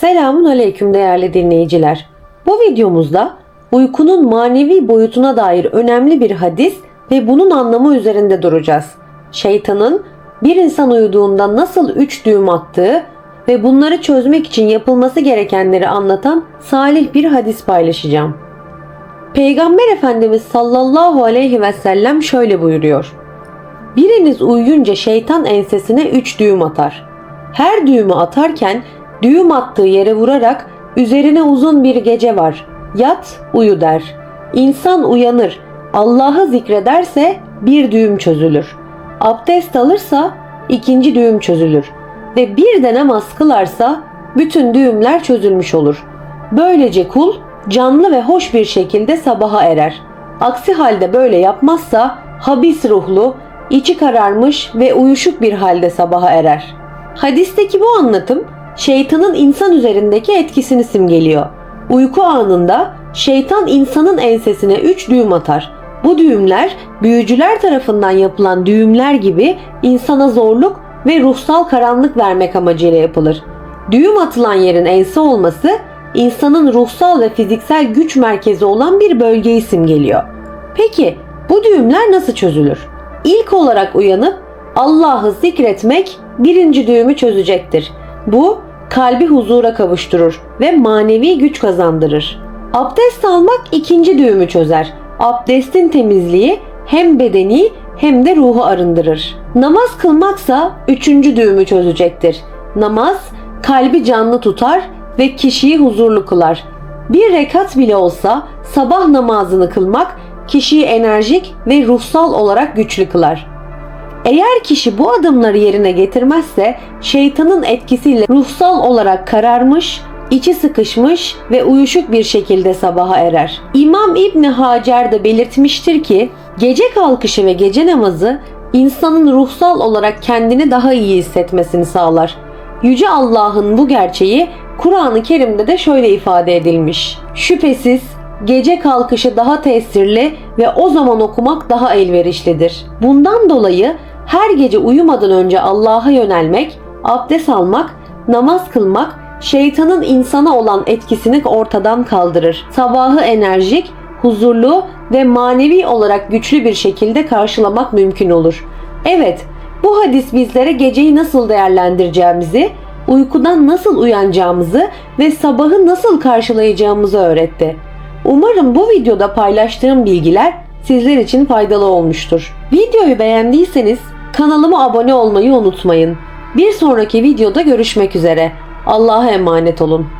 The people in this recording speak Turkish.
Selamun Aleyküm değerli dinleyiciler. Bu videomuzda uykunun manevi boyutuna dair önemli bir hadis ve bunun anlamı üzerinde duracağız. Şeytanın bir insan uyuduğunda nasıl üç düğüm attığı ve bunları çözmek için yapılması gerekenleri anlatan salih bir hadis paylaşacağım. Peygamber Efendimiz sallallahu aleyhi ve sellem şöyle buyuruyor. Biriniz uyuyunca şeytan ensesine üç düğüm atar. Her düğümü atarken düğüm attığı yere vurarak üzerine uzun bir gece var. Yat, uyu der. İnsan uyanır, Allah'ı zikrederse bir düğüm çözülür. Abdest alırsa ikinci düğüm çözülür. Ve bir de namaz kılarsa bütün düğümler çözülmüş olur. Böylece kul canlı ve hoş bir şekilde sabaha erer. Aksi halde böyle yapmazsa habis ruhlu, içi kararmış ve uyuşuk bir halde sabaha erer. Hadisteki bu anlatım şeytanın insan üzerindeki etkisini simgeliyor. Uyku anında şeytan insanın ensesine üç düğüm atar. Bu düğümler büyücüler tarafından yapılan düğümler gibi insana zorluk ve ruhsal karanlık vermek amacıyla yapılır. Düğüm atılan yerin ense olması insanın ruhsal ve fiziksel güç merkezi olan bir bölgeyi simgeliyor. Peki bu düğümler nasıl çözülür? İlk olarak uyanıp Allah'ı zikretmek birinci düğümü çözecektir. Bu kalbi huzura kavuşturur ve manevi güç kazandırır. Abdest almak ikinci düğümü çözer. Abdestin temizliği hem bedeni hem de ruhu arındırır. Namaz kılmaksa üçüncü düğümü çözecektir. Namaz kalbi canlı tutar ve kişiyi huzurlu kılar. Bir rekat bile olsa sabah namazını kılmak kişiyi enerjik ve ruhsal olarak güçlü kılar. Eğer kişi bu adımları yerine getirmezse şeytanın etkisiyle ruhsal olarak kararmış, içi sıkışmış ve uyuşuk bir şekilde sabaha erer. İmam İbni Hacer de belirtmiştir ki gece kalkışı ve gece namazı insanın ruhsal olarak kendini daha iyi hissetmesini sağlar. Yüce Allah'ın bu gerçeği Kur'an-ı Kerim'de de şöyle ifade edilmiş. Şüphesiz gece kalkışı daha tesirli ve o zaman okumak daha elverişlidir. Bundan dolayı her gece uyumadan önce Allah'a yönelmek, abdest almak, namaz kılmak şeytanın insana olan etkisini ortadan kaldırır. Sabahı enerjik, huzurlu ve manevi olarak güçlü bir şekilde karşılamak mümkün olur. Evet, bu hadis bizlere geceyi nasıl değerlendireceğimizi, uykudan nasıl uyanacağımızı ve sabahı nasıl karşılayacağımızı öğretti. Umarım bu videoda paylaştığım bilgiler sizler için faydalı olmuştur. Videoyu beğendiyseniz kanalıma abone olmayı unutmayın. Bir sonraki videoda görüşmek üzere. Allah'a emanet olun.